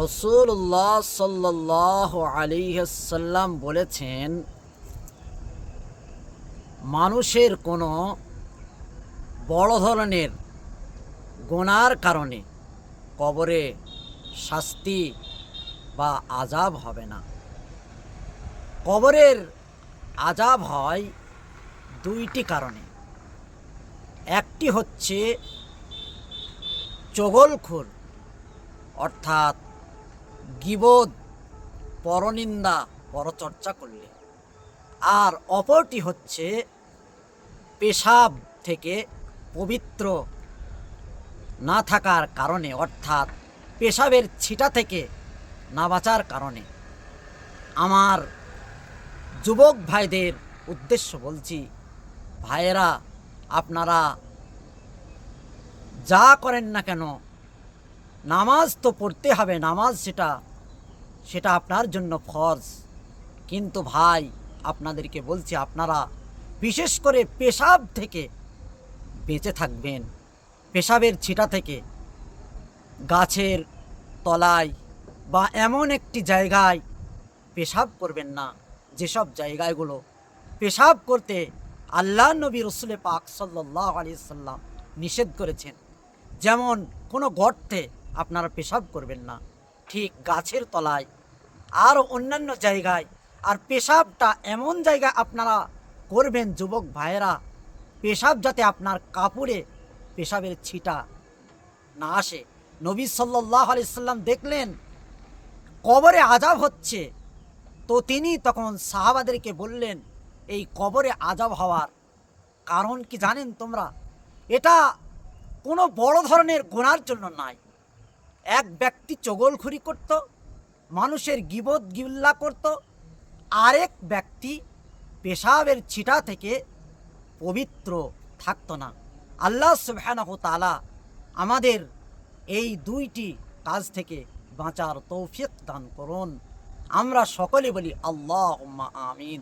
রসুল্লাহ সাল্লাহ আলিহাসাল্লাম বলেছেন, মানুষের কোনো বড় ধরনের গোনার কারণে কবরে শাস্তি বা আজাব হবে না। কবরের আজাব হয় দুইটি কারণে। একটি হচ্ছে চগলখোর, অর্থাৎ গিবোধ, পরনিন্দা, পরচর্চা করলে। আর অপরটি হচ্ছে পেশাব থেকে পবিত্র না থাকার কারণে, অর্থাৎ পেশাবের ছিটা থেকে না বাঁচার কারণে। আমার যুবক ভাইদের উদ্দেশ্য বলছি, ভাইয়েরা, আপনারা যা করেন না কেন নামাজ তো পড়তে হবে, নামাজ সেটা সেটা আপনার জন্য ফরজ। কিন্তু ভাই, আপনাদেরকে বলছি, আপনারা বিশেষ করে পেশাব থেকে বেঁচে থাকবেন। পেশাবের ছিটা থেকে গাছের তলায় বা এমন একটি জায়গায় পেশাব করবেন না। যেসব জায়গাগুলো পেশাব করতে আল্লাহ নবী রসুলে পাক সাল্লাহ সাল্লাম নিষেধ করেছেন। যেমন কোনো গর্তে আপনারা পেশাব করবেন না। ঠিক গাছের তলায় আর অন্যান্য জায়গায়। আর পেশাবটা এমন জায়গায় আপনারা করবেন, যুবক ভাইয়েরা, পেশাব যাতে আপনার কাপড়ে পেশাবের ছিটা না আসে। নবী সাল্লাহ আলি সাল্লাম দেখলেন, কবরে আজাব হচ্ছে। তো তিনি তখন সাহাবাদেরকে বললেন, এই কবরে আজাব হওয়ার কারণ কি জানেন তোমরা? এটা কোনো বড় ধরনের গোনার জন্য নয় এক ব্যক্তি চগলখুরি করত, মানুষের গিবত গিল্লা করত, আরেক ব্যক্তি পেশাবের ছিটা থেকে পবিত্র থাকতো না। আল্লাহ সুবহানাহ তাআলা আমাদের এই দুইটি কাজ থেকে বাঁচার তৌফিক দান করুন। আমরা সকলে বলি আল্লাহ আমিন।